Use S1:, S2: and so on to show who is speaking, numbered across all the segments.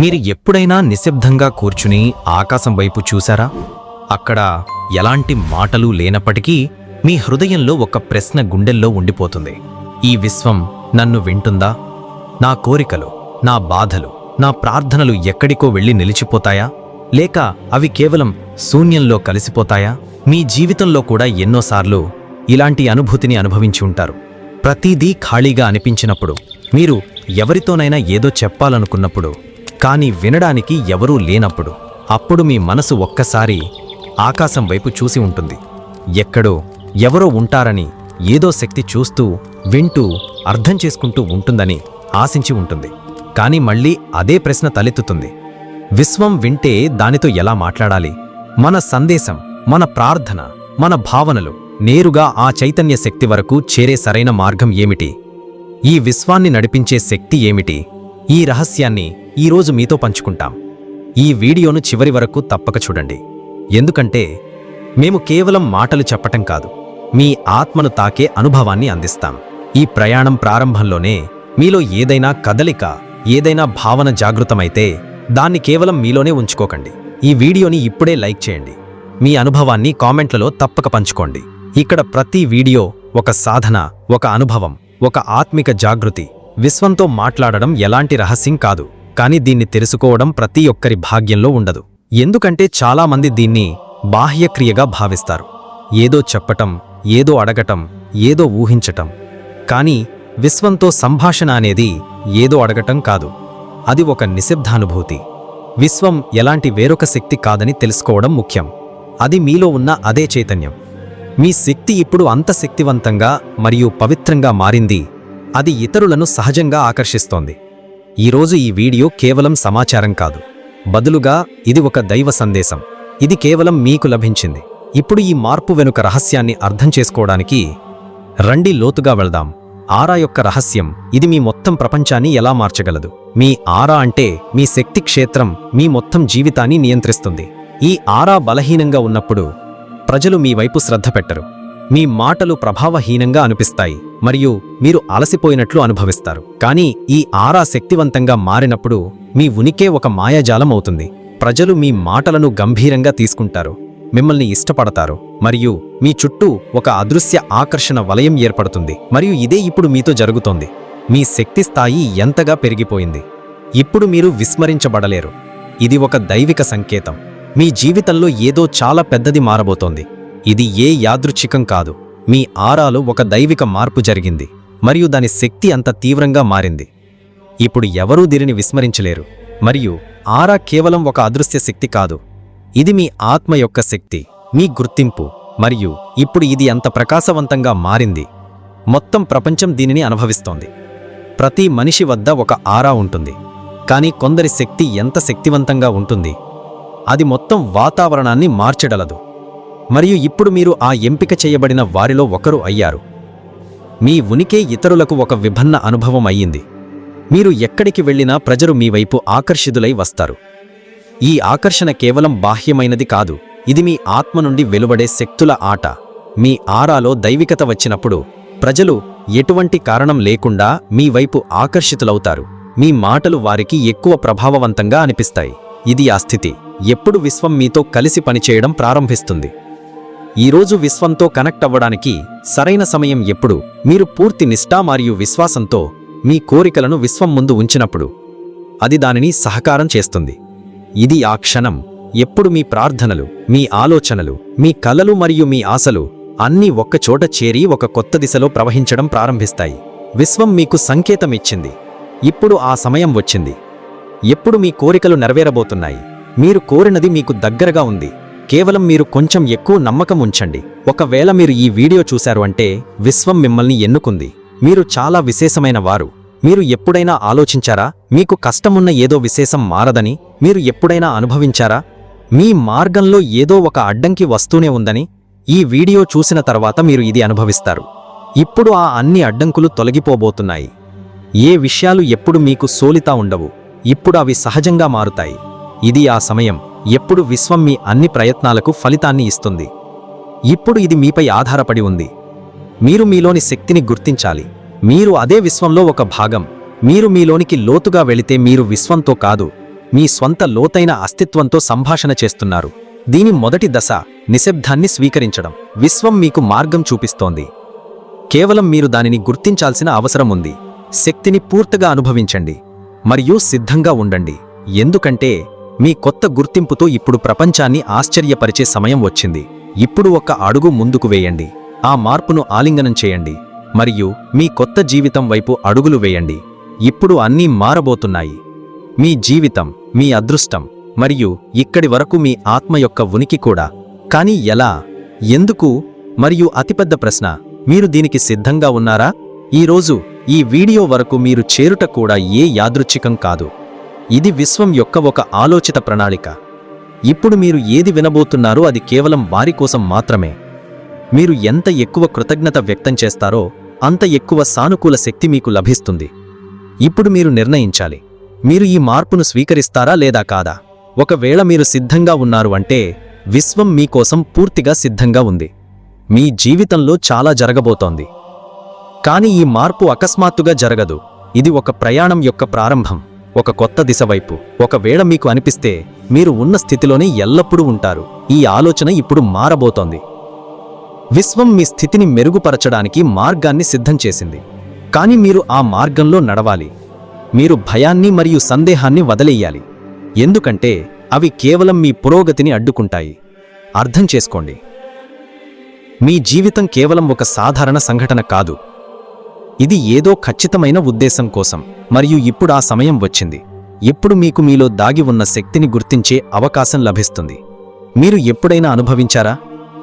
S1: మీరు ఎప్పుడైనా నిశ్శబ్దంగా కూర్చుని ఆకాశం వైపు చూశారా? అక్కడ ఎలాంటి మాటలు లేనప్పటికీ మీ హృదయంలో ఒక ప్రశ్న గుండెల్లో ఉండిపోతుంది. ఈ విశ్వం నన్ను వింటుందా? నా కోరికలు నా బాధలు నా ప్రార్థనలు ఎక్కడికో వెళ్ళి నిలిచిపోతాయా? లేక అవి కేవలం శూన్యంలో కలిసిపోతాయా? మీ జీవితంలో కూడా ఎన్నోసార్లు ఇలాంటి అనుభూతిని అనుభవించి ఉంటారు. ప్రతిదీ ఖాళీగా అనిపించినప్పుడు మీరు ఎవరితోనైనా ఏదో చెప్పాలనుకున్నప్పుడు కానీ వినడానికి ఎవరూ లేనప్పుడు. అప్పుడు మీ మనసు ఒక్కసారి ఆకాశం వైపు చూసి ఉంటుంది. ఎక్కడో ఎవరో ఉంటారని ఏదో శక్తి చూస్తూ వింటూ అర్థం చేసుకుంటూ ఉంటుందని ఆశించి ఉంటుంది. కానీ మళ్ళీ అదే ప్రశ్న తలెత్తుతుంది. విశ్వం వింటే దానితో ఎలా మాట్లాడాలి? మన సందేశం మన ప్రార్థన మన భావనలు నేరుగా ఆ చైతన్య శక్తి వరకు చేరే సరైన మార్గం ఏమిటి? ఈ విశ్వాన్ని నడిపించే శక్తి ఏమిటి? ఈ రహస్యాన్ని ఈరోజు మీతో పంచుకుంటాం. ఈ వీడియోను చివరి వరకు తప్పక చూడండి. ఎందుకంటే మేము కేవలం మాటలు చెప్పటం కాదు మీ ఆత్మను తాకే అనుభవాన్ని అందిస్తాం. ఈ ప్రయాణం ప్రారంభంలోనే మీలో ఏదైనా కదలిక ఏదైనా భావన జాగృతమైతే దాన్ని కేవలం మీలోనే ఉంచుకోకండి. ఈ వీడియోని ఇప్పుడే లైక్ చేయండి. మీ అనుభవాన్ని కామెంట్లలో తప్పక పంచుకోండి. ఇక్కడ ప్రతి వీడియో ఒక సాధన ఒక అనుభవం ఒక ఆత్మిక జాగృతి విశ్వంతో మాట్లాడడం ఎలాంటి రహస్యం కాదు. కానీ దీన్ని తెలుసుకోవడం ప్రతి ఒక్కరి భాగ్యంలో ఉండదు. ఎందుకంటే చాలామంది దీన్ని బాహ్యక్రియగా భావిస్తారు. ఏదో చెప్పటం ఏదో అడగటం ఏదో ఊహించటం. కానీ విశ్వంతో సంభాషణ అనేది ఏదో అడగటం కాదు. అది ఒక నిశ్శబ్దానుభూతి. విశ్వం ఎలాంటి వేరొక శక్తి కాదని తెలుసుకోవడం ముఖ్యం. అది మీలో ఉన్న అదే చైతన్యం. మీ శక్తి ఇప్పుడు అంత శక్తివంతంగా మరియు పవిత్రంగా మారింది. అది ఇతరులను సహజంగా ఆకర్షిస్తోంది. ఈరోజు ఈ వీడియో కేవలం సమాచారం కాదు. బదులుగా ఇది ఒక దైవ సందేశం. ఇది కేవలం మీకు లభించింది. ఇప్పుడు ఈ మార్పు వెనుక రహస్యాన్ని అర్థం చేసుకోవడానికి రండి లోతుగా వెళదాం. ఆరా యొక్క రహస్యం ఇది మీ మొత్తం ప్రపంచాన్ని ఎలా మార్చగలదు? మీ ఆరా అంటే మీ శక్తి క్షేత్రం మీ మొత్తం జీవితాన్ని నియంత్రిస్తుంది. ఈ ఆరా బలహీనంగా ఉన్నప్పుడు ప్రజలు మీ వైపు శ్రద్ధ పెట్టరు. మీ మాటలు ప్రభావహీనంగా అనిపిస్తాయి. మరియు మీరు అలసిపోయినట్లు అనుభవిస్తారు. కానీ ఈ ఆరా శక్తివంతంగా మారినప్పుడు మీ ఉనికే ఒక మాయాజాలం అవుతుంది. ప్రజలు మీ మాటలను గంభీరంగా తీసుకుంటారు. మిమ్మల్ని ఇష్టపడతారు. మరియు మీ చుట్టూ ఒక అదృశ్య ఆకర్షణ వలయం ఏర్పడుతుంది. మరియు ఇదే ఇప్పుడు మీతో జరుగుతోంది. మీ శక్తి స్థాయి ఎంతగా పెరిగిపోయింది. ఇప్పుడు మీరు విస్మరించబడలేరు. ఇది ఒక దైవిక సంకేతం. మీ జీవితంలో ఏదో చాలా పెద్దది మారబోతోంది. ఇది ఏ యాదృచ్ఛికం కాదు. మీ ఆరాలో ఒక దైవిక మార్పు జరిగింది మరియు దాని శక్తి అంత తీవ్రంగా మారింది. ఇప్పుడు ఎవరూ దీనిని విస్మరించలేరు మరియు ఆరా కేవలం ఒక అదృశ్య శక్తి కాదు. ఇది మీ ఆత్మ యొక్క శక్తి మీ గుర్తింపు మరియు ఇప్పుడు ఇది అంత ప్రకాశవంతంగా మారింది. మొత్తం ప్రపంచం దీనిని అనుభవిస్తోంది. ప్రతి మనిషి వద్ద ఒక ఆరా ఉంటుంది కానీ కొందరి శక్తి ఎంత శక్తివంతంగా ఉంటుంది అది మొత్తం వాతావరణాన్ని మార్చడలదు మరియు ఇప్పుడు మీరు ఆ ఎంపిక చేయబడిన వారిలో ఒకరు అయ్యారు. మీ ఉనికే ఇతరులకు ఒక విభిన్న అనుభవం అయ్యింది. మీరు ఎక్కడికి వెళ్ళినా ప్రజలు మీ వైపు ఆకర్షితులై వస్తారు. ఈ ఆకర్షణ కేవలం బాహ్యమైనది కాదు ఇది మీ ఆత్మ నుండి వెలువడే శక్తుల ఆట. మీ ఆరాలో దైవికత వచ్చినప్పుడు ప్రజలు ఎటువంటి కారణం లేకుండా మీ వైపు ఆకర్షితులవుతారు. మీ మాటలు వారికి ఎక్కువ ప్రభావవంతంగా అనిపిస్తాయి. ఇది ఆ స్థితి. ఎప్పుడు విశ్వం మీతో కలిసి పనిచేయడం ప్రారంభిస్తుంది. ఈరోజు విశ్వంతో కనెక్ట్ అవ్వడానికి సరైన సమయం ఎప్పుడు? మీరు పూర్తి నిష్ఠా మరియు విశ్వాసంతో మీ కోరికలను విశ్వం ముందు ఉంచినప్పుడు అది దానిని సహకారం చేస్తుంది. ఇది ఆ క్షణం. ఎప్పుడు మీ ప్రార్థనలు మీ ఆలోచనలు మీ కలలు మరియు మీ ఆశలు అన్నీ ఒక్కచోట చేరి ఒక కొత్త దిశలో ప్రవహించడం ప్రారంభిస్తాయి. విశ్వం మీకు సంకేతం ఇచ్చింది. ఇప్పుడు ఆ సమయం వచ్చింది. ఎప్పుడు మీ కోరికలు నెరవేరబోతున్నాయి. మీరు కోరినది మీకు దగ్గరగా ఉంది. కేవలం మీరు కొంచెం ఎక్కువ నమ్మకం ఉంచండి. ఒకవేళ మీరు ఈ వీడియో చూశారు అంటే విశ్వం మిమ్మల్ని ఎన్నుకుంది. మీరు చాలా విశేషమైన వారు. మీరు ఎప్పుడైనా ఆలోచించారా? మీకు కష్టమున్న ఏదో విశేషం మారదని? మీరు ఎప్పుడైనా అనుభవించారా? మీ మార్గంలో ఏదో ఒక అడ్డంకి వస్తూనే ఉందని? ఈ వీడియో చూసిన తర్వాత మీరు ఇది అనుభవిస్తారు. ఇప్పుడు ఆ అన్ని అడ్డంకులు తొలగిపోబోతున్నాయి. ఏ విషయాలు ఎప్పుడు మీకు సోలితా ఉండవు. ఇప్పుడు అవి సహజంగా మారుతాయి. ఇది ఆ సమయం. ఎప్పుడు విశ్వం మీ అన్ని ప్రయత్నాలకు ఫలితాన్ని ఇస్తుంది. ఇప్పుడు ఇది మీపై ఆధారపడి ఉంది. మీరు మీలోని శక్తిని గుర్తించాలి. మీరు అదే విశ్వంలో ఒక భాగం. మీరు మీలోనికి లోతుగా వెళితే మీరు విశ్వంతో కాదు మీ స్వంత లోతైన అస్తిత్వంతో సంభాషణ చేస్తున్నారు. దీని మొదటి దశ నిశ్శబ్దాన్ని స్వీకరించడం. విశ్వం మీకు మార్గం చూపిస్తోంది. కేవలం మీరు దానిని గుర్తించాల్సిన అవసరం ఉంది. శక్తిని పూర్తిగా అనుభవించండి. మరియు సిద్ధంగా ఉండండి. ఎందుకంటే మీ కొత్త గుర్తింపుతో ఇప్పుడు ప్రపంచాన్ని ఆశ్చర్యపరిచే సమయం వచ్చింది. ఇప్పుడు ఒక అడుగు ముందుకు వేయండి. ఆ మార్పును ఆలింగనం చేయండి. మరియు మీ కొత్త జీవితం వైపు అడుగులు వేయండి. ఇప్పుడు అన్నీ మారబోతున్నాయి. మీ జీవితం మీ అదృష్టం మరియు ఇక్కడి వరకు మీ ఆత్మ యొక్క ఉనికి కూడా. కానీ ఎలా? ఎందుకు? మరియు అతిపెద్ద ప్రశ్న మీరు దీనికి సిద్ధంగా ఉన్నారా? ఈరోజు ఈ వీడియో వరకు మీరు చేరుట కూడా ఏ యాదృచ్ఛికం కాదు. ఇది విశ్వం యొక్క ఒక ఆలోచిత ప్రణాళిక. ఇప్పుడు మీరు ఏది వినబోతున్నారో అది కేవలం వారి కోసం మాత్రమే. మీరు ఎంత ఎక్కువ కృతజ్ఞత వ్యక్తం చేస్తారో అంత ఎక్కువ సానుకూల శక్తి మీకు లభిస్తుంది. ఇప్పుడు మీరు నిర్ణయించాలి. మీరు ఈ మార్పును స్వీకరిస్తారా లేదా కాదా? ఒకవేళ మీరు సిద్ధంగా ఉన్నారు అంటే విశ్వం మీకోసం పూర్తిగా సిద్ధంగా ఉంది. మీ జీవితంలో చాలా జరగబోతోంది. కానీ ఈ మార్పు అకస్మాత్తుగా జరగదు. ఇది ఒక ప్రయాణం యొక్క ప్రారంభం. ఒక కొత్త దిశ వైపు. ఒకవేళ మీకు అనిపిస్తే మీరు ఉన్న స్థితిలోనే ఎల్లప్పుడూ ఉంటారు. ఈ ఆలోచన ఇప్పుడు మారబోతోంది. విశ్వం మీ స్థితిని మెరుగుపరచడానికి మార్గాన్ని సిద్ధం చేసింది. కాని మీరు ఆ మార్గంలో నడవాలి. మీరు భయాన్ని మరియు సందేహాన్ని వదిలేయాలి. ఎందుకంటే అవి కేవలం మీ పురోగతిని అడ్డుకుంటాయి. అర్థం చేసుకోండి. మీ జీవితం కేవలం ఒక సాధారణ సంఘటన కాదు. ఇది ఏదో ఖచ్చితమైన ఉద్దేశం కోసం. మరియు ఇప్పుడు ఆ సమయం వచ్చింది. ఎప్పుడు మీకు మీలో దాగి ఉన్న శక్తిని గుర్తించే అవకాశం లభిస్తుంది. మీరు ఎప్పుడైనా అనుభవించారా?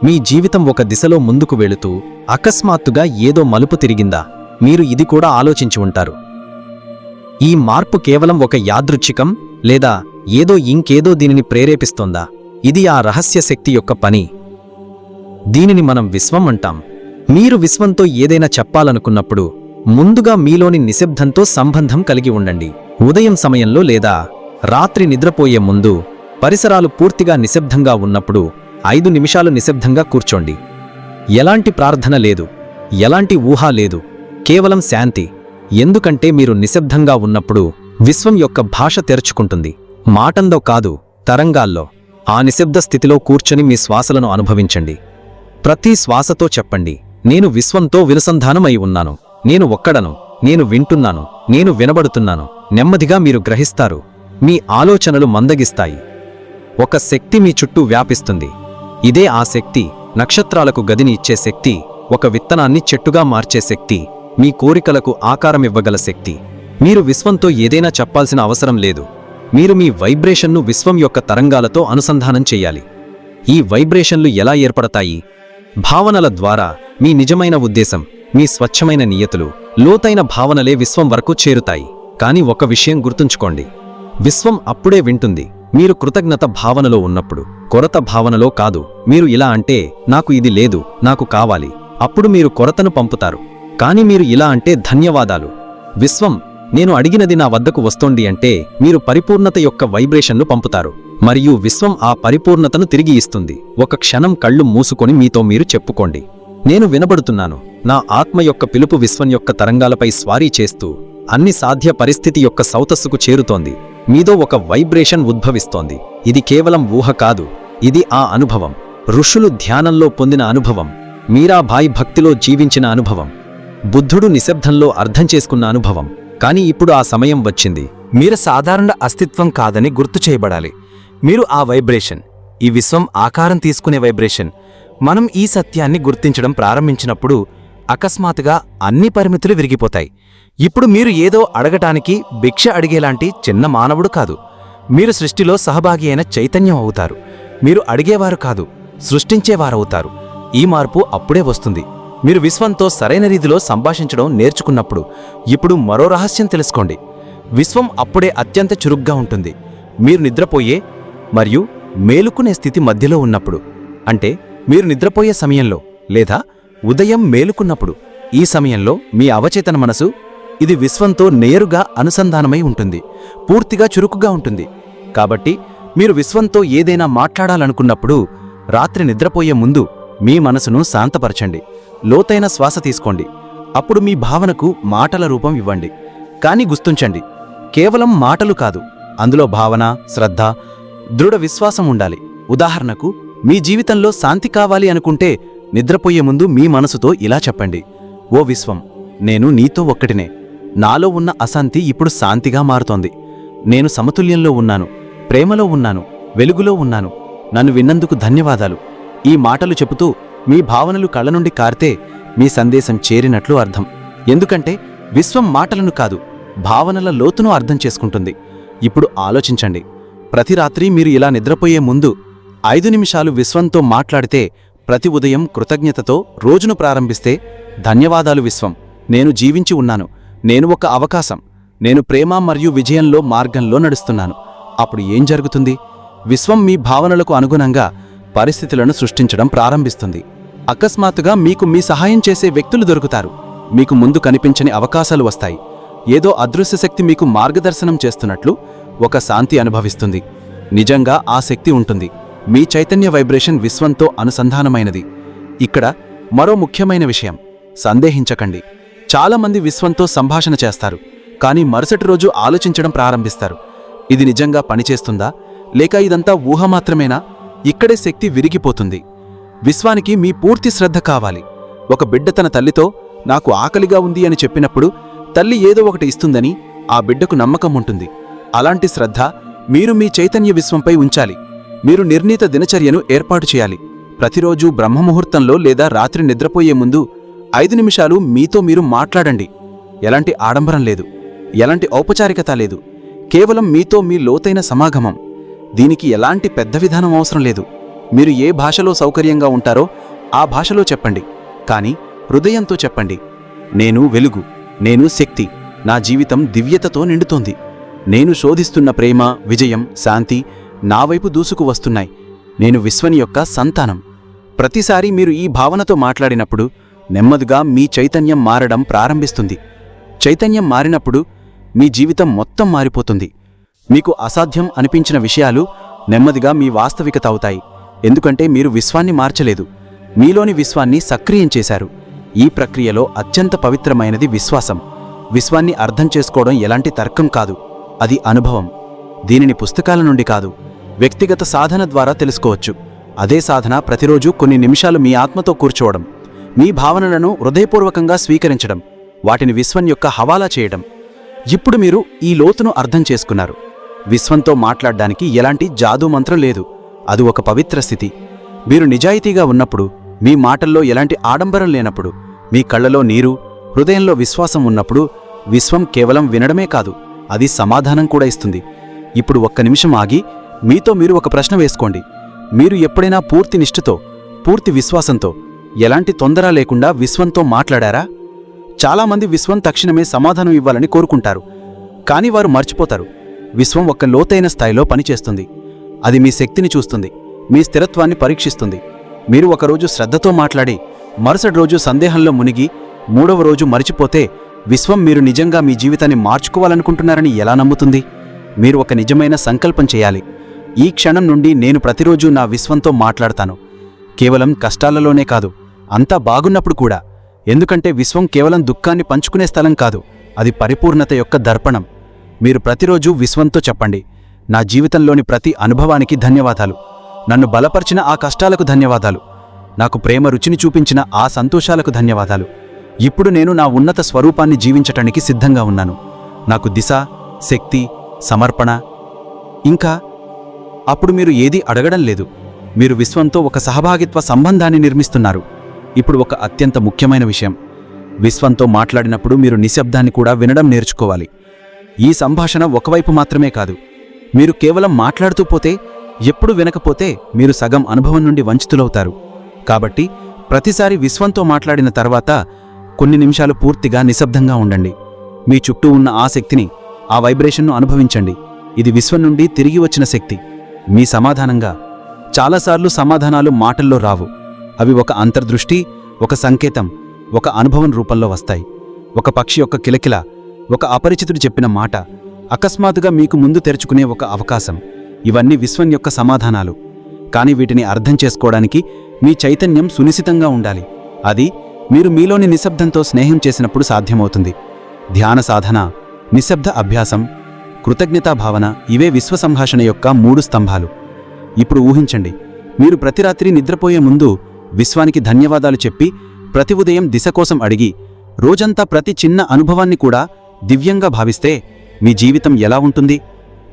S1: మీ జీవితం ఒక దిశలో ముందుకు వెళుతూ అకస్మాత్తుగా ఏదో మలుపు తిరిగిందా? మీరు ఇది కూడా ఆలోచించి ఉంటారు. ఈ మార్పు కేవలం ఒక యాదృచ్ఛికం లేదా ఏదో ఇంకేదో దీనిని ప్రేరేపిస్తోందా? ఇది ఆ రహస్య శక్తి యొక్క పని. దీనిని మనం విశ్వం అంటాం. మీరు విశ్వంతో ఏదైనా చెప్పాలనుకున్నప్పుడు ముందుగా మీలోని నిశ్శబ్దంతో సంబంధం కలిగి ఉండండి. ఉదయం సమయంలో లేదా రాత్రి నిద్రపోయే ముందు పరిసరాలు పూర్తిగా నిశ్శబ్దంగా ఉన్నప్పుడు ఐదు నిమిషాలు నిశ్శబ్దంగా కూర్చోండి. ఎలాంటి ప్రార్థన లేదు. ఎలాంటి ఊహ లేదు. కేవలం శాంతి. ఎందుకంటే మీరు నిశ్శబ్దంగా ఉన్నప్పుడు విశ్వం యొక్క భాష తెరుచుకుంటుంది. మాటందో కాదు తరంగాల్లో. ఆ నిశ్శబ్ద స్థితిలో కూర్చొని మీ శ్వాసలను అనుభవించండి. ప్రతి శ్వాసతో చెప్పండి. నేను విశ్వంతో వినుసంధానమై ఉన్నాను. నేను ఒక్కడను నేను వింటున్నాను నేను వినబడుతున్నాను నెమ్మదిగా మీరు గ్రహిస్తారు. మీ ఆలోచనలు మందగిస్తాయి. ఒక శక్తి మీ చుట్టూ వ్యాపిస్తుంది. ఇదే ఆ శక్తి నక్షత్రాలకు గదిని ఇచ్చే శక్తి ఒక విత్తనాన్ని చెట్టుగా మార్చే శక్తి మీ కోరికలకు ఆకారమివ్వగల శక్తి. మీరు విశ్వంతో ఏదైనా చెప్పాల్సిన అవసరం లేదు. మీరు మీ వైబ్రేషన్ను విశ్వం యొక్క తరంగాలతో అనుసంధానం చేయాలి. ఈ వైబ్రేషన్లు ఎలా ఏర్పడతాయి? భావనల ద్వారా మీ నిజమైన ఉద్దేశం. మీ స్వచ్ఛమైన నియతులు లోతైన భావనలే విశ్వం వరకు చేరుతాయి. కానీ ఒక విషయం గుర్తుంచుకోండి. విశ్వం అప్పుడే వింటుంది. మీరు కృతజ్ఞత భావనలో ఉన్నప్పుడు. కొరత భావనలో కాదు. మీరు ఇలా అంటే నాకు ఇది లేదు నాకు కావాలి. అప్పుడు మీరు కొరతను పంపుతారు. కాని మీరు ఇలా అంటే ధన్యవాదాలు. విశ్వం నేను అడిగినది నా వద్దకు వస్తోంది అంటే మీరు పరిపూర్ణత యొక్క వైబ్రేషన్లు పంపుతారు. మరియు విశ్వం ఆ పరిపూర్ణతను తిరిగి ఇస్తుంది. ఒక క్షణం కళ్ళు మూసుకొని మీతో మీరు చెప్పుకోండి. నేను వినబడుతున్నాను. నా ఆత్మ యొక్క పిలుపు విశ్వం యొక్క తరంగాలపై స్వారీ చేస్తూ అన్ని సాధ్య పరిస్థితి యొక్క సౌతస్సుకు చేరుతోంది. మీదో ఒక వైబ్రేషన్ ఉద్భవిస్తోంది. ఇది కేవలం ఊహ కాదు. ఇది ఆ అనుభవం. ఋషులు ధ్యానంలో పొందిన అనుభవం. మీరాభాయ్ భక్తిలో జీవించిన అనుభవం. బుద్ధుడు నిశ్శబ్దంలో అర్థం చేసుకున్న అనుభవం. కాని ఇప్పుడు ఆ సమయం వచ్చింది.
S2: మీరు సాధారణ అస్తిత్వం కాదని గుర్తు చేయబడాలి. మీరు ఆ వైబ్రేషన్ ఈ విశ్వం ఆకారం తీసుకునే వైబ్రేషన్ మనం ఈ సత్యాన్ని గుర్తించడం ప్రారంభించినప్పుడు అకస్మాత్తుగా అన్ని పరిమితులు విరిగిపోతాయి. ఇప్పుడు మీరు ఏదో అడగటానికి భిక్ష అడిగేలాంటి చిన్న మానవుడు కాదు. మీరు సృష్టిలో సహభాగి అయిన చైతన్యం అవుతారు. మీరు అడిగేవారు కాదు సృష్టించేవారవుతారు. ఈ మార్పు అప్పుడే వస్తుంది. మీరు విశ్వంతో సరైన రీతిలో సంభాషించడం నేర్చుకున్నప్పుడు ఇప్పుడు మరో రహస్యం తెలుసుకోండి. విశ్వం అప్పుడే అత్యంత చురుగ్గా ఉంటుంది. మీరు నిద్రపోయే మరియు మేలుకునే స్థితి మధ్యలో ఉన్నప్పుడు అంటే మీరు నిద్రపోయే సమయంలో లేదా ఉదయం మేలుకున్నప్పుడు ఈ సమయంలో మీ అవచేతన మనసు ఇది విశ్వంతో నేరుగా అనుసంధానమై ఉంటుంది పూర్తిగా చురుకుగా ఉంటుంది. కాబట్టి మీరు విశ్వంతో ఏదైనా మాట్లాడాలనుకున్నప్పుడు రాత్రి నిద్రపోయే ముందు మీ మనసును శాంతపరచండి లోతైన శ్వాస తీసుకోండి. అప్పుడు మీ భావనకు మాటల రూపం ఇవ్వండి. కానీ గుర్తుంచండి కేవలం మాటలు కాదు అందులో భావన శ్రద్ధ దృఢ విశ్వాసం ఉండాలి. ఉదాహరణకు మీ జీవితంలో శాంతి కావాలి అనుకుంటే నిద్రపోయే ముందు మీ మనసుతో ఇలా చెప్పండి. ఓ విశ్వం నేను నీతో ఒక్కటినే నాలో ఉన్న అశాంతి ఇప్పుడు శాంతిగా మారుతోంది. నేను సమతుల్యంలో ఉన్నాను ప్రేమలో ఉన్నాను వెలుగులో ఉన్నాను. నన్ను విన్నందుకు ధన్యవాదాలు. ఈ మాటలు చెబుతూ మీ భావనలు కళ్ళ నుండి కారితే మీ సందేశం చేరినట్లు అర్థం. ఎందుకంటే విశ్వం మాటలను కాదు భావనల లోతును అర్థం చేసుకుంటుంది. ఇప్పుడు ఆలోచించండి. ప్రతి రాత్రి మీరు ఇలా నిద్రపోయే ముందు ఐదు నిమిషాలు విశ్వంతో మాట్లాడితే ప్రతి ఉదయం కృతజ్ఞతతో రోజును ప్రారంభిస్తే ధన్యవాదాలు విశ్వం. నేను జీవించి ఉన్నాను. నేను ఒక అవకాశం. నేను ప్రేమ మరియు విజయంలో మార్గంలో నడుస్తున్నాను. అప్పుడు ఏం జరుగుతుంది? విశ్వం మీ భావనలకు అనుగుణంగా పరిస్థితులను సృష్టించడం ప్రారంభిస్తుంది. అకస్మాత్తుగా మీకు మీ సహాయం చేసే వ్యక్తులు దొరుకుతారు. మీకు ముందు కనిపించని అవకాశాలు వస్తాయి. ఏదో అదృశ్య శక్తి మీకు మార్గదర్శనం చేస్తున్నట్లు ఒక శాంతి అనుభవిస్తుంది. నిజంగా ఆ శక్తి ఉంటుంది. మీ చైతన్య వైబ్రేషన్ విశ్వంతో అనుసంధానమైనది. ఇక్కడ మరో ముఖ్యమైన విషయం. సందేహించకండి. చాలామంది విశ్వంతో సంభాషణ చేస్తారు. కానీ మరుసటి రోజు ఆలోచించడం ప్రారంభిస్తారు. ఇది నిజంగా పనిచేస్తుందా? లేక ఇదంతా ఊహ మాత్రమేనా? ఇక్కడే శక్తి విరిగిపోతుంది. విశ్వానికి మీ పూర్తి శ్రద్ధ కావాలి. ఒక బిడ్డ తన తల్లితో నాకు ఆకలిగా ఉంది అని చెప్పినప్పుడు తల్లి ఏదో ఒకటి ఇస్తుందని ఆ బిడ్డకు నమ్మకం ఉంటుంది. అలాంటి శ్రద్ధ మీరు మీ చైతన్య విశ్వంపై ఉంచాలి. మీరు నిర్ణీత దినచర్యను ఏర్పాటు చేయాలి. ప్రతిరోజు బ్రహ్మముహూర్తంలో లేదా రాత్రి నిద్రపోయే ముందు ఐదు నిమిషాలు మీతో మీరు మాట్లాడండి. ఎలాంటి ఆడంబరం లేదు. ఎలాంటి ఔపచారికత లేదు. కేవలం మీతో మీ లోతైన సమాగమం. దీనికి ఎలాంటి పెద్ద విధానం అవసరం లేదు. మీరు ఏ భాషలో సౌకర్యంగా ఉంటారో ఆ భాషలో చెప్పండి. కానీ హృదయంతో చెప్పండి. నేను వెలుగు. నేను శక్తి. నా జీవితం దివ్యతతో నిండుతోంది. నేను శోధిస్తున్న ప్రేమ విజయం శాంతి నా వైపు దూసుకు వస్తున్నాయి. నేను విశ్వని యొక్క సంతానం. ప్రతిసారి మీరు ఈ భావనతో మాట్లాడినప్పుడు నెమ్మదిగా మీ చైతన్యం మారడం ప్రారంభిస్తుంది. చైతన్యం మారినప్పుడు మీ జీవితం మొత్తం మారిపోతుంది. మీకు అసాధ్యం అనిపించిన విషయాలు నెమ్మదిగా మీ వాస్తవికత అవుతాయి. ఎందుకంటే మీరు విశ్వాన్ని మార్చలేదు. మీలోని విశ్వాన్ని సక్రియం చేశారు. ఈ ప్రక్రియలో అత్యంత పవిత్రమైనది విశ్వాసం. విశ్వాన్ని అర్థం చేసుకోవడం ఎలాంటి తర్కం కాదు. అది అనుభవం. దీనిని పుస్తకాల నుండి కాదు వ్యక్తిగత సాధన ద్వారా తెలుసుకోవచ్చు. అదే సాధన ప్రతిరోజు కొన్ని నిమిషాలు మీ ఆత్మతో కూర్చోవడం మీ భావనలను హృదయపూర్వకంగా స్వీకరించడం వాటిని విశ్వం యొక్క హవాలా చేయడం. ఇప్పుడు మీరు ఈ లోతును అర్థం చేసుకున్నారు. విశ్వంతో మాట్లాడ్డానికి ఎలాంటి జాదూ మంత్రం లేదు. అది ఒక పవిత్ర స్థితి. మీరు నిజాయితీగా ఉన్నప్పుడు మీ మాటల్లో ఎలాంటి ఆడంబరం లేనప్పుడు మీ కళ్ళలో నీరు హృదయంలో విశ్వాసం ఉన్నప్పుడు విశ్వం కేవలం వినడమే కాదు అది సమాధానం కూడా ఇస్తుంది. ఇప్పుడు ఒక్క నిమిషం ఆగి మీతో మీరు ఒక ప్రశ్న వేసుకోండి. మీరు ఎప్పుడైనా పూర్తి నిష్ఠతో పూర్తి విశ్వాసంతో ఎలాంటి తొందర లేకుండా విశ్వంతో మాట్లాడారా? చాలామంది విశ్వం తక్షణమే సమాధానం ఇవ్వాలని కోరుకుంటారు. కానీ వారు మర్చిపోతారు. విశ్వం ఒక లోతైన స్థాయిలో పనిచేస్తుంది. అది మీ శక్తిని చూస్తుంది. మీ స్థిరత్వాన్ని పరీక్షిస్తుంది. మీరు ఒకరోజు శ్రద్ధతో మాట్లాడి మరుసటి రోజు సందేహంలో మునిగి మూడవ రోజు మరిచిపోతే విశ్వం మీరు నిజంగా మీ జీవితాన్ని మార్చుకోవాలనుకుంటున్నారని ఎలా నమ్ముతుంది? మీరు ఒక నిజమైన సంకల్పం చేయాలి. ఈ క్షణం నుండి నేను ప్రతిరోజు నా విశ్వంతో మాట్లాడతాను. కేవలం కష్టాలలోనే కాదు అంతా బాగున్నప్పుడు కూడా. ఎందుకంటే విశ్వం కేవలం దుఃఖాన్ని పంచుకునే స్థలం కాదు అది పరిపూర్ణత యొక్క దర్పణం. మీరు ప్రతిరోజు విశ్వంతో చెప్పండి. నా జీవితంలోని ప్రతి అనుభవానికి ధన్యవాదాలు. నన్ను బలపరిచిన ఆ కష్టాలకు ధన్యవాదాలు. నాకు ప్రేమ రుచిని చూపించిన ఆ సంతోషాలకు ధన్యవాదాలు. ఇప్పుడు నేను నా ఉన్నత స్వరూపాన్ని జీవించటానికి సిద్ధంగా ఉన్నాను. నాకు దిశ శక్తి సమర్పణ. ఇంకా అప్పుడు మీరు ఏదీ అడగడం లేదు. మీరు విశ్వంతో ఒక సహభాగిత్వ సంబంధాన్ని నిర్మిస్తున్నారు. ఇప్పుడు ఒక అత్యంత ముఖ్యమైన విషయం. విశ్వంతో మాట్లాడినప్పుడు మీరు నిశ్శబ్దాన్ని కూడా వినడం నేర్చుకోవాలి. ఈ సంభాషణ ఒకవైపు మాత్రమే కాదు. మీరు కేవలం మాట్లాడుతూ పోతే ఎప్పుడు వినకపోతే మీరు సగం అనుభవం నుండి వంచితులవుతారు. కాబట్టి ప్రతిసారి విశ్వంతో మాట్లాడిన తర్వాత కొన్ని నిమిషాలు పూర్తిగా నిశ్శబ్దంగా ఉండండి. మీ చుట్టూ ఉన్న ఆ శక్తిని ఆ వైబ్రేషన్ను అనుభవించండి. ఇది విశ్వం నుండి తిరిగి వచ్చిన శక్తి. మీ సమాధానంగా. చాలాసార్లు సమాధానాలు మాటల్లో రావు. అవి ఒక అంతర్దృష్టి ఒక సంకేతం ఒక అనుభవం రూపంలో వస్తాయి. ఒక పక్షి యొక్క కిలకిల ఒక అపరిచితుడు చెప్పిన మాట అకస్మాత్తుగా మీకు ముందు తెరుచుకునే ఒక అవకాశం. ఇవన్నీ విశ్వం యొక్క సమాధానాలు. కానీ వీటిని అర్థం చేసుకోవడానికి మీ చైతన్యం సునిశితంగా ఉండాలి. అది మీరు మీలోని నిశ్శబ్దంతో స్నేహం చేసినప్పుడు సాధ్యమవుతుంది. ధ్యాన సాధన నిశ్శబ్ద అభ్యాసం
S3: కృతజ్ఞతా భావన ఇవే విశ్వ సంభాషణ యొక్క మూడు స్తంభాలు. ఇప్పుడు ఊహించండి మీరు ప్రతి రాత్రి నిద్రపోయే ముందు విశ్వానికి ధన్యవాదాలు చెప్పి ప్రతి ఉదయం దిశ కోసం అడిగి రోజంతా ప్రతి చిన్న అనుభవాన్ని కూడా దివ్యంగా భావిస్తే మీ జీవితం ఎలా ఉంటుంది?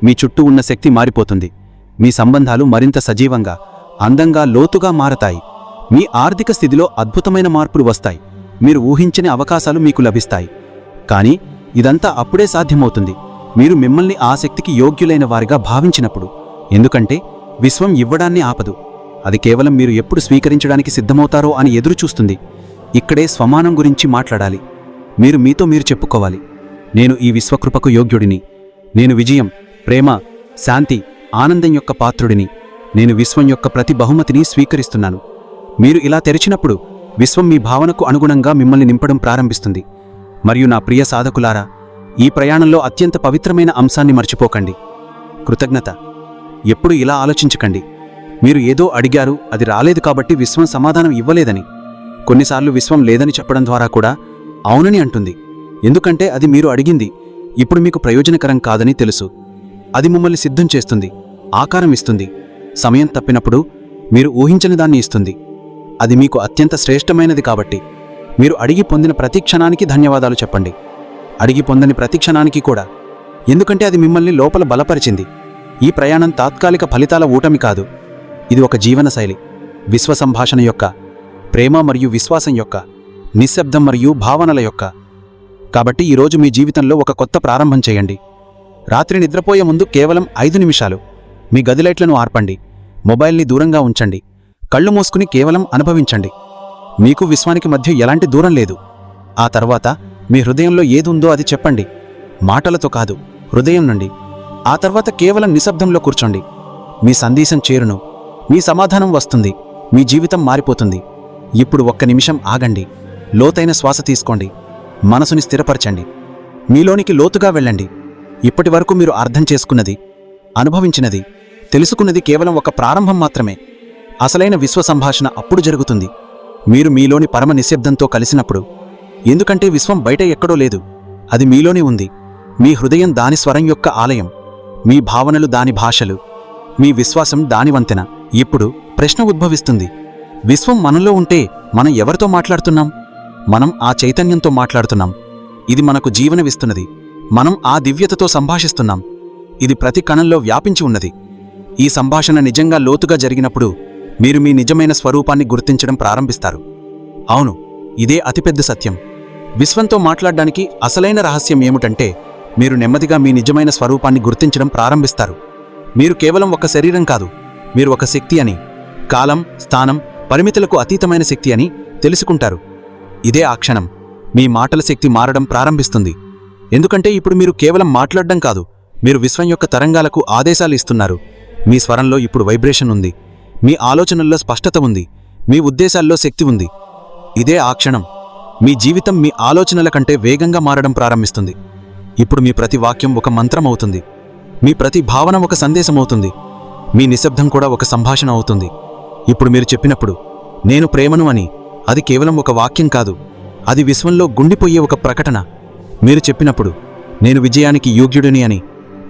S3: మీ చుట్టూ ఉన్న శక్తి మారిపోతుంది. మీ సంబంధాలు మరింత సజీవంగా అందంగా లోతుగా మారతాయి. మీ ఆర్థిక స్థితిలో అద్భుతమైన మార్పులు వస్తాయి. మీరు ఊహించని అవకాశాలు మీకు లభిస్తాయి. కానీ ఇదంతా అప్పుడే సాధ్యమవుతుంది. మీరు మిమ్మల్ని ఆ శక్తికి యోగ్యులైన వారిగా భావించినప్పుడు. ఎందుకంటే విశ్వం ఇవ్వడాన్ని ఆపదు. అది కేవలం మీరు ఎప్పుడు స్వీకరించడానికి సిద్ధమవుతారో అని ఎదురుచూస్తుంది. ఇక్కడే స్వమానం గురించి మాట్లాడాలి. మీరు మీతో మీరు చెప్పుకోవాలి. నేను ఈ విశ్వకృపకు యోగ్యుడిని. నేను విజయం ప్రేమ శాంతి ఆనందం యొక్క పాత్రుడిని. నేను విశ్వం యొక్క ప్రతి బహుమతిని స్వీకరిస్తున్నాను. మీరు ఇలా తెరిచినప్పుడు విశ్వం మీ భావనకు అనుగుణంగా మిమ్మల్ని నింపడం ప్రారంభిస్తుంది. మరియు నా ప్రియ సాధకులారా ఈ ప్రయాణంలో అత్యంత పవిత్రమైన అంశాన్ని మర్చిపోకండి. కృతజ్ఞత. ఎప్పుడు ఇలా ఆలోచించకండి. మీరు ఏదో అడిగారు అది రాలేదు కాబట్టి విశ్వం సమాధానం ఇవ్వలేదని. కొన్నిసార్లు విశ్వం లేదని చెప్పడం ద్వారా కూడా అవునని అంటుంది. ఎందుకంటే అది మీరు అడిగింది ఇప్పుడు మీకు ప్రయోజనకరం కాదని తెలుసు. అది మిమ్మల్ని సిద్ధం చేస్తుంది ఆకారం ఇస్తుంది. సమయం తప్పినప్పుడు మీరు ఊహించని దాన్ని ఇస్తుంది. అది మీకు అత్యంత శ్రేష్టమైనది కాబట్టి. మీరు అడిగి పొందిన ప్రతి క్షణానికి ధన్యవాదాలు చెప్పండి. అడిగి పొందని ప్రతి క్షణానికి కూడా. ఎందుకంటే అది మిమ్మల్ని లోపల బలపరిచింది. ఈ ప్రయాణం తాత్కాలిక ఫలితాల ఊటమి కాదు. ఇది ఒక జీవనశైలి విశ్వ సంభాషణ యొక్క ప్రేమ మరియు విశ్వాసం యొక్క నిశ్శబ్దం మరియు భావనల యొక్క. కాబట్టి ఈరోజు మీ జీవితంలో ఒక కొత్త ప్రారంభం చేయండి. రాత్రి నిద్రపోయే ముందు కేవలం ఐదు నిమిషాలు. మీ గది లైట్లను ఆర్పండి. మొబైల్ని దూరంగా ఉంచండి. కళ్ళు మూసుకుని కేవలం అనుభవించండి. మీకు విశ్వానికి మధ్య ఎలాంటి దూరం లేదు. ఆ తర్వాత మీ హృదయంలో ఏదుందో అది చెప్పండి. మాటలతో కాదు హృదయం నుండి. ఆ తర్వాత కేవలం నిశ్శబ్దంలో కూర్చోండి. మీ సందేశం చేరును. మీ సమాధానం వస్తుంది. మీ జీవితం మారిపోతుంది. ఇప్పుడు ఒక్క నిమిషం ఆగండి. లోతైన శ్వాస తీసుకోండి. మనసుని స్థిరపరచండి. మీలోనికి లోతుగా వెళ్ళండి. ఇప్పటి వరకు మీరు అర్థం చేసుకున్నది అనుభవించినది తెలుసుకున్నది కేవలం ఒక ప్రారంభం మాత్రమే. అసలైన విశ్వ సంభాషణ అప్పుడు జరుగుతుంది. మీరు మీలోని పరమ నిశ్శబ్దంతో కలిసినప్పుడు ఎందుకంటే విశ్వం బయట ఎక్కడో లేదు అది మీలోనే ఉంది. మీ హృదయం దాని స్వరం యొక్క ఆలయం మీ భావనలు దాని భాషలు మీ విశ్వాసం దాని వంతెన. ఇప్పుడు ప్రశ్న ఉద్భవిస్తుంది. విశ్వం మనలో ఉంటే మనం ఎవరితో మాట్లాడుతున్నాం? మనం ఆ చైతన్యంతో మాట్లాడుతున్నాం. ఇది మనకు జీవనమిస్తున్నది. మనం ఆ దివ్యతతో సంభాషిస్తున్నాం. ఇది ప్రతి కణంలో వ్యాపించి ఉన్నది. ఈ సంభాషణ నిజంగా లోతుగా జరిగినప్పుడు మీరు మీ నిజమైన స్వరూపాన్ని గుర్తించడం ప్రారంభిస్తారు. అవును ఇదే అతిపెద్ద సత్యం. విశ్వంతో మాట్లాడడానికి అసలైన రహస్యం ఏమిటంటే మీరు నెమ్మదిగా మీ నిజమైన స్వరూపాన్ని గుర్తించడం ప్రారంభిస్తారు. మీరు కేవలం ఒక శరీరం కాదు మీరు ఒక శక్తి అని కాలం స్థానం పరిమితులకు అతీతమైన శక్తి అని తెలుసుకుంటారు. ఇదే ఆ క్షణం మీ మాటల శక్తి మారడం ప్రారంభిస్తుంది. ఎందుకంటే ఇప్పుడు మీరు కేవలం మాట్లాడడం కాదు మీరు విశ్వం యొక్క తరంగాలకు ఆదేశాలు ఇస్తున్నారు. మీ స్వరంలో ఇప్పుడు వైబ్రేషన్ ఉంది. మీ ఆలోచనల్లో స్పష్టత ఉంది. మీ ఉద్దేశాల్లో శక్తి ఉంది. ఇదే ఆ క్షణం. మీ జీవితం మీ ఆలోచనల కంటే వేగంగా మారడం ప్రారంభిస్తుంది. ఇప్పుడు మీ ప్రతి వాక్యం ఒక మంత్రం అవుతుంది. మీ ప్రతి భావన ఒక సందేశం అవుతుంది. మీ నిశ్శబ్దం కూడా ఒక సంభాషణ అవుతుంది. ఇప్పుడు మీరు చెప్పినప్పుడు నేను ప్రేమను అని అది కేవలం ఒక వాక్యం కాదు. అది విశ్వంలో గుండిపోయే ఒక ప్రకటన. మీరు చెప్పినప్పుడు నేను విజయానికి యోగ్యుడిని అని.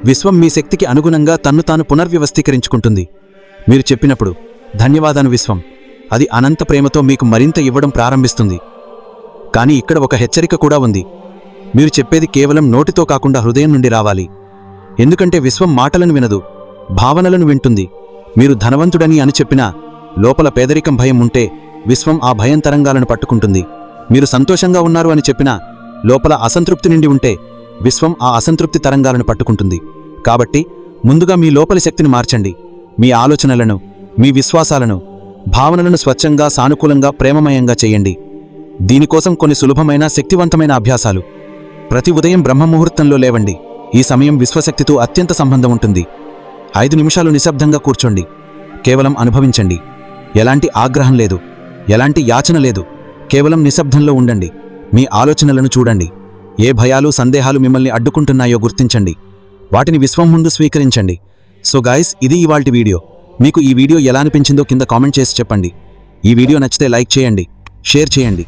S3: విశ్వం మీ శక్తికి అనుగుణంగా తన్ను తాను పునర్వ్యవస్థీకరించుకుంటుంది. మీరు చెప్పినప్పుడు ధన్యవాదాను విశ్వం. అది అనంత ప్రేమతో మీకు మరింత ఇవ్వడం ప్రారంభిస్తుంది. కానీ ఇక్కడ ఒక హెచ్చరిక కూడా ఉంది. మీరు చెప్పేది కేవలం నోటితో కాకుండా హృదయం నుండి రావాలి. ఎందుకంటే విశ్వం మాటలను వినదు భావనలను వింటుంది. మీరు ధనవంతుడని అని చెప్పినా లోపల పేదరికం భయం ఉంటే విశ్వం ఆ భయం తరంగాలను పట్టుకుంటుంది. మీరు సంతోషంగా ఉన్నారు అని చెప్పినా లోపల అసంతృప్తి నిండి ఉంటే విశ్వం ఆ అసంతృప్తి తరంగాలను పట్టుకుంటుంది. కాబట్టి ముందుగా మీ లోపలి శక్తిని మార్చండి. మీ ఆలోచనలను మీ విశ్వాసాలను భావనలను స్వచ్ఛంగా సానుకూలంగా ప్రేమమయంగా చేయండి. దీనికోసం కొన్ని సులభమైన శక్తివంతమైన అభ్యాసాలు. ప్రతి ఉదయం బ్రహ్మముహూర్తంలో లేవండి. ఈ సమయం విశ్వశక్తితో అత్యంత సంబంధం ఉంటుంది. ఐదు నిమిషాలు నిశ్శబ్దంగా కూర్చోండి. కేవలం అనుభవించండి. ఎలాంటి ఆగ్రహం లేదు. ఎలాంటి యాచన లేదు. కేవలం నిశ్శబ్దంలో ఉండండి. మీ ఆలోచనలను చూడండి. ఏ భయాలు సందేహాలు మిమ్మల్ని అడ్డుకుంటున్నాయో గుర్తించండి. వాటిని విశ్వం ముందు స్వీకరించండి. సో గాయస్ ఇది ఇవాళ వీడియో. మీకు ఈ వీడియో ఎలా అనిపించిందో కింద కామెంట్ చేసి చెప్పండి. ఈ వీడియో నచ్చితే లైక్ చేయండి షేర్ చేయండి.